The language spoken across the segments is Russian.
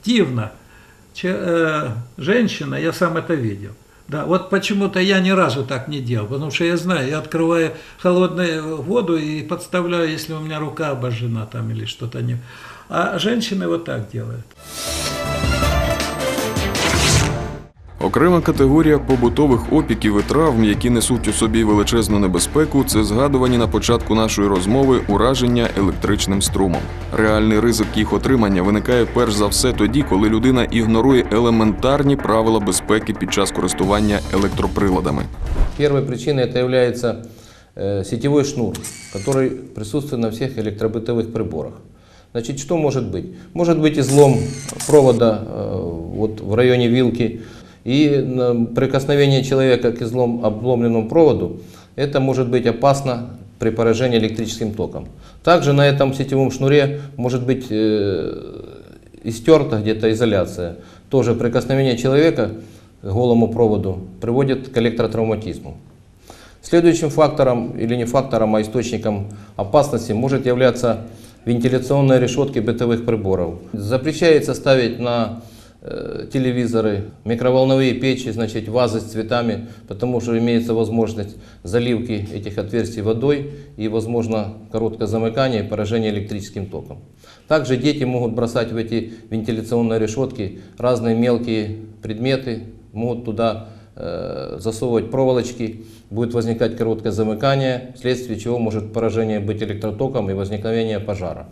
активно че- э, женщина, я сам это видел. Да, вот почему-то я ни разу так не делал, потому что я знаю, я открываю холодную воду и подставляю, если у меня рука обожжена там или что-то не. А женщины вот так делают. Окрема категорія побутових опіків і травм, які несуть у собі величезну небезпеку, це згадувані на початку нашої розмови ураження електричним струмом. Реальний ризик їх отримання виникає перш за все тоді, коли людина ігнорує елементарні правила безпеки під час користування електроприладами. Первой причиной это является э, сетевой шнур, который присутствует на всех электробытовых приборах. Значит, что может быть? Может быть излом провода э, вот в районе вилки, И прикосновение человека к излом, обломленному проводу, это может быть опасно при поражении электрическим током. Также на этом сетевом шнуре может быть э, истерта где-то изоляция. Тоже прикосновение человека к голому проводу приводит к электротравматизму. Следующим фактором, или не фактором, а источником опасности может являться вентиляционные решетки бытовых приборов. Запрещается ставить на телевизоры, микроволновые печи, значит, вазы с цветами, потому что имеется возможность заливки этих отверстий водой и, возможно, короткое замыкание и поражение электрическим током. Также дети могут бросать в эти вентиляционные решетки разные мелкие предметы, могут туда э, засовывать проволочки, будет возникать короткое замыкание, вследствие чего может поражение быть электротоком и возникновение пожара.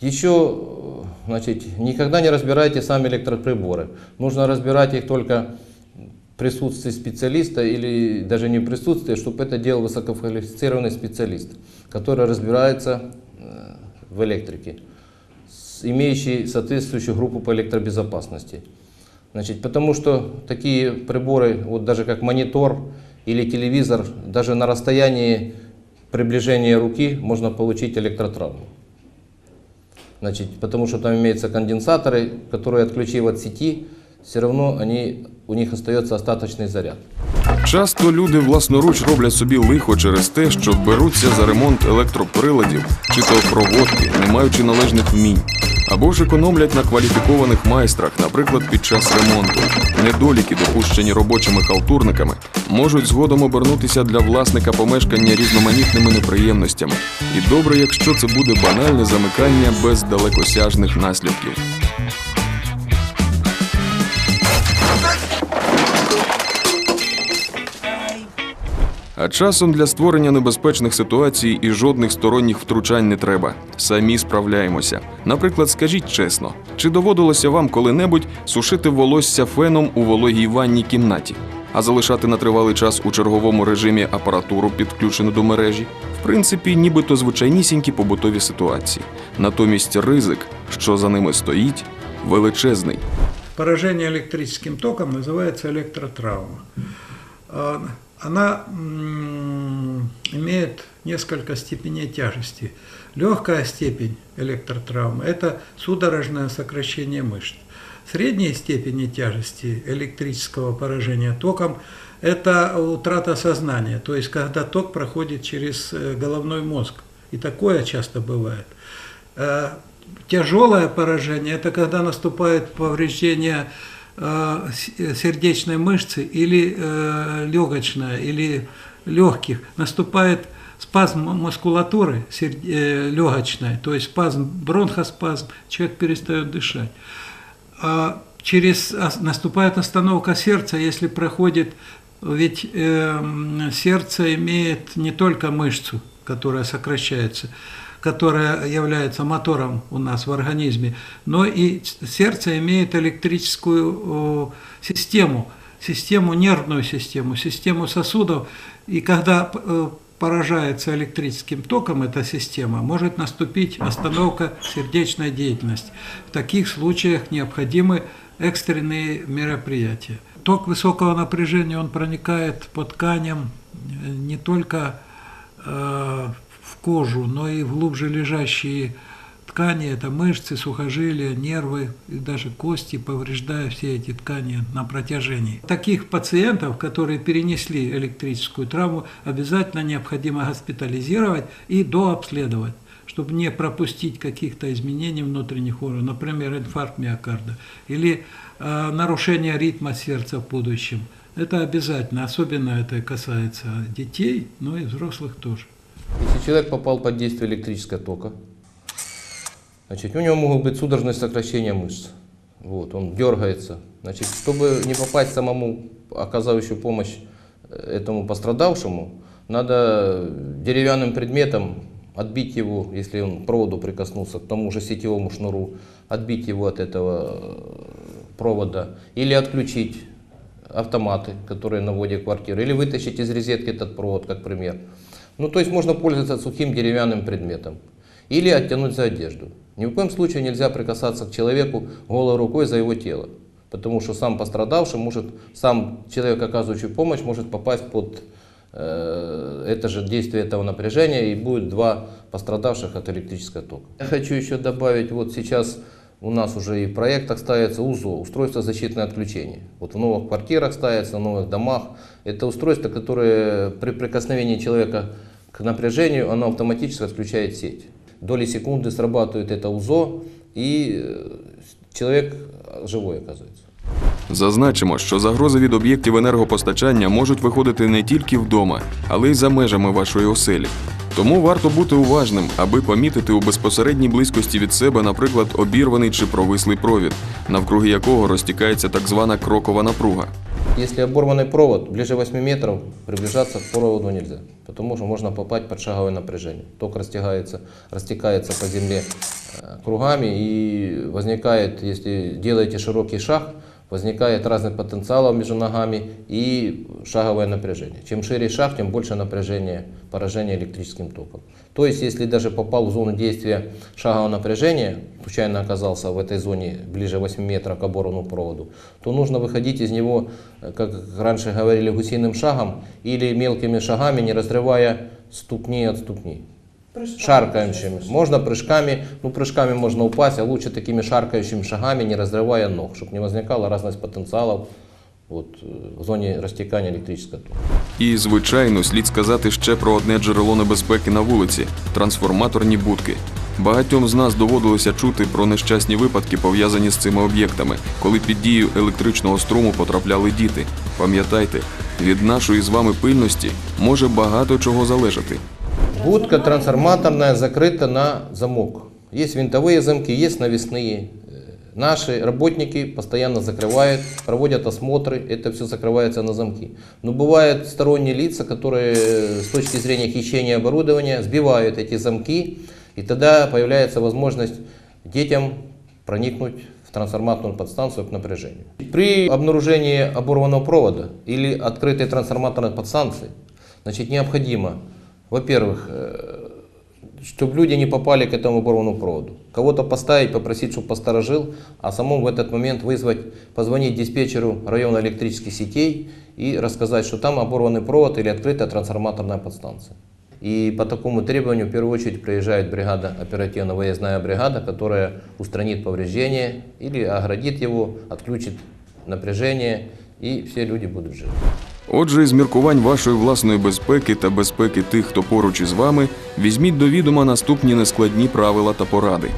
Еще, э, значит, никогда не разбирайте сами электроприборы. Нужно разбирать их только в присутствии специалиста или даже не в присутствии, чтобы это делал высококвалифицированный специалист, который разбирается э, в электрике, имеющий соответствующую группу по электробезопасности. Значит, потому что такие приборы, вот даже как монитор или телевизор, даже на расстоянии приближения руки можно получить электротравму. Значит, потому что там имеются конденсаторы, которые, отключив от сети, все равно они, у них остается остаточный заряд. Часто люди власноруч роблять собі лихо через те, що беруться за ремонт електроприладів чи то проводки, не маючи належних вмінь. Або ж економлять на кваліфікованих майстрах, наприклад, під час ремонту. Недоліки, допущені робочими халтурниками, можуть згодом обернутися для власника помешкання різноманітними неприємностями. І добре, якщо це буде банальне замикання без далекосяжних наслідків. А часом для створення небезпечних ситуацій і жодних сторонніх втручань не треба. Самі справляємося. Наприклад, скажіть чесно, чи доводилося вам коли-небудь сушити волосся феном у вологій ванній кімнаті, а залишати на тривалий час у черговому режимі апаратуру, підключену до мережі? В принципі, нібито звичайнісінькі побутові ситуації. Натомість ризик, що за ними стоїть, величезний. Поражение электрическим током называется электротравма. Она имеет несколько степеней тяжести. Легкая степень электротравмы – это судорожное сокращение мышц. Средней степени тяжести электрического поражения током – это утрата сознания, то есть когда ток проходит через э, головной мозг. И такое часто бывает. Э, Тяжелое поражение – это когда наступает повреждение сердечной мышцы или э, легочной, или легких. Наступает спазм мускулатуры э, легочной, то есть спазм, бронхоспазм, человек перестает дышать. А через наступает остановка сердца, если проходит, ведь сердце имеет не только мышцу, которая сокращается, которая является мотором у нас в организме, но и сердце имеет электрическую систему, систему, нервную систему, систему сосудов. И когда э, поражается электрическим током эта система, может наступить остановка сердечной деятельности. В таких случаях необходимы экстренные мероприятия. Ток высокого напряжения, он проникает по тканям э, не только э, в кожу, но и в глубже лежащие ткани, это мышцы, сухожилия, нервы и даже кости, повреждая все эти ткани на протяжении. Таких пациентов, которые перенесли электрическую травму, обязательно необходимо госпитализировать и дообследовать, чтобы не пропустить каких-то изменений внутренних органов, например, инфаркт миокарда или э, нарушение ритма сердца в будущем. Это обязательно, особенно это касается детей, но и взрослых тоже. Если человек попал под действие электрического тока, значит, у него могут быть судорожные сокращения мышц. Вот, он дергается. Значит, чтобы не попасть самому оказывающую помощь этому пострадавшему, надо деревянным предметом отбить его, если он к проводу прикоснулся, к тому же сетевому шнуру, отбить его от этого э, провода или отключить автоматы, которые на вводе квартиры, или вытащить из розетки этот провод, как пример. Ну, то есть можно пользоваться сухим деревянным предметом или оттянуть за одежду. Ни в коем случае нельзя прикасаться к человеку голой рукой за его тело, потому что сам пострадавший может, сам человек, оказывающий помощь, может попасть под э, это же действие этого напряжения и будет два пострадавших от электрического тока. Я хочу еще добавить, вот сейчас у нас уже и в проектах ставится УЗО, устройство защитное отключение. Вот в новых квартирах ставится, в новых домах. Это устройство, которое при прикосновении человека к напряжению, оно автоматически отключает сеть. Доли секунды срабатывает это УЗО, и э, человек живой оказывается. Зазначимо, що загрози від об'єктів енергопостачання можуть виходити не тільки вдома, але й за межами вашої оселі. Тому варто бути уважним, аби помітити у безпосередній близькості від себе, наприклад, обірваний чи провислий провід, навкруги якого розтікається так звана крокова напруга. Если оборванный провод ближе 8 метров, приближаться к проводу нельзя, потому что можно попасть под шаговое напряжение. Ток растягается, растекается по земле э, кругами и возникает, если делаете широкий шаг, возникает разный потенциал между ногами и шаговое напряжение. Чем шире шаг, тем больше напряжение, поражение электрическим током. То есть, если даже попал в зону действия шагового напряжения, случайно оказался в этой зоне ближе 8 метров к оборванному проводу, то нужно выходить из него, э, как раньше говорили, гусиным шагом или мелкими шагами, не разрывая ступни от ступней. Шаркающими. Можно прыжками, ну прыжками можно упасть, а лучше такими шаркающими шагами, не разрывая ног, чтобы не возникала разность потенциалов вот, э, в зоне растекания электрического тока. І, звичайно, слід сказати ще про одне джерело небезпеки на вулиці трансформаторні будки. Багатьом з нас доводилося чути про нещасні випадки, пов'язані з цими об'єктами, коли під дією електричного струму потрапляли діти. Пам'ятайте, від нашої з вами пильності може багато чого залежати. Будка трансформаторная закрыта на замок. Есть винтовые замки, есть навесные. Э, Наши работники постоянно закрывают, проводят осмотры, это все закрывается на замки. Но бывают сторонние лица, которые э, с точки зрения хищения оборудования сбивают эти замки, и тогда появляется возможность детям проникнуть в трансформаторную подстанцию к напряжению. При обнаружении оборванного провода или открытой трансформаторной подстанции, значит, необходимо, во-первых, чтобы люди не попали к этому оборванному проводу. Кого-то поставить, попросить, чтобы посторожил, а самому в этот момент вызвать, позвонить диспетчеру района электрических сетей и рассказать, что там оборванный провод или открытая трансформаторная подстанция. И по такому требованию в первую очередь приезжает бригада, оперативно-выездная бригада, которая устранит повреждение или оградит его, отключит напряжение, и все люди будут живы. Отже, із міркувань вашої власної безпеки та безпеки тих, хто поруч із вами, візьміть до відома наступні нескладні правила та поради.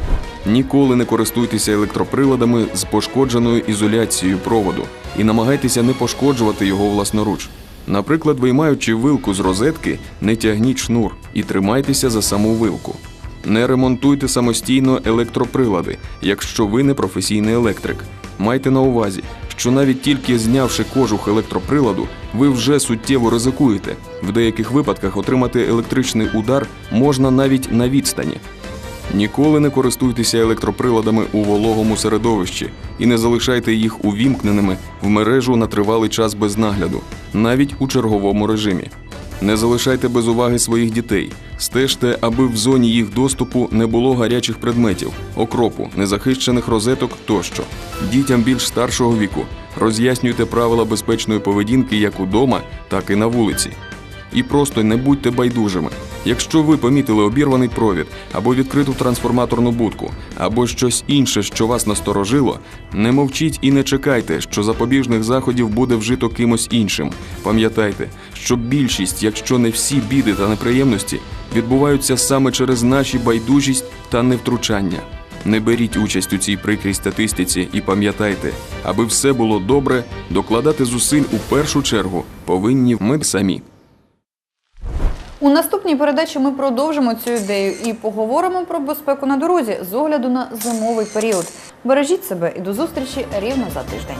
Ніколи не користуйтеся електроприладами з пошкодженою ізоляцією проводу і намагайтеся не пошкоджувати його власноруч. Наприклад, виймаючи вилку з розетки, не тягніть шнур і тримайтеся за саму вилку. Не ремонтуйте самостійно електроприлади, якщо ви не професійний електрик. Майте на увазі, що навіть тільки знявши кожух електроприладу, ви вже суттєво ризикуєте. В деяких випадках отримати електричний удар можна навіть на відстані. Ніколи не користуйтеся електроприладами у вологому середовищі і не залишайте їх увімкненими в мережу на тривалий час без нагляду, навіть у черговому режимі. Не залишайте без уваги своїх дітей. Стежте, аби в зоні їх доступу не було гарячих предметів, окропу, незахищених розеток тощо. Дітям більш старшого віку роз'яснюйте правила безпечної поведінки як удома, так і на вулиці. І просто не будьте байдужими. Якщо ви помітили обірваний провід або відкриту трансформаторну будку, або щось інше, що вас насторожило, не мовчіть і не чекайте, що запобіжних заходів буде вжито кимось іншим. Пам'ятайте, що більшість, якщо не всі біди та неприємності, відбуваються саме через наші байдужість та невтручання. Не беріть участь у цій прикрій статистиці і пам'ятайте, аби все було добре, докладати зусиль у першу чергу повинні ми самі. У наступній передачі ми продовжимо цю ідею і поговоримо про безпеку на дорозі з огляду на зимовий період. Бережіть себе і до зустрічі рівно за тиждень.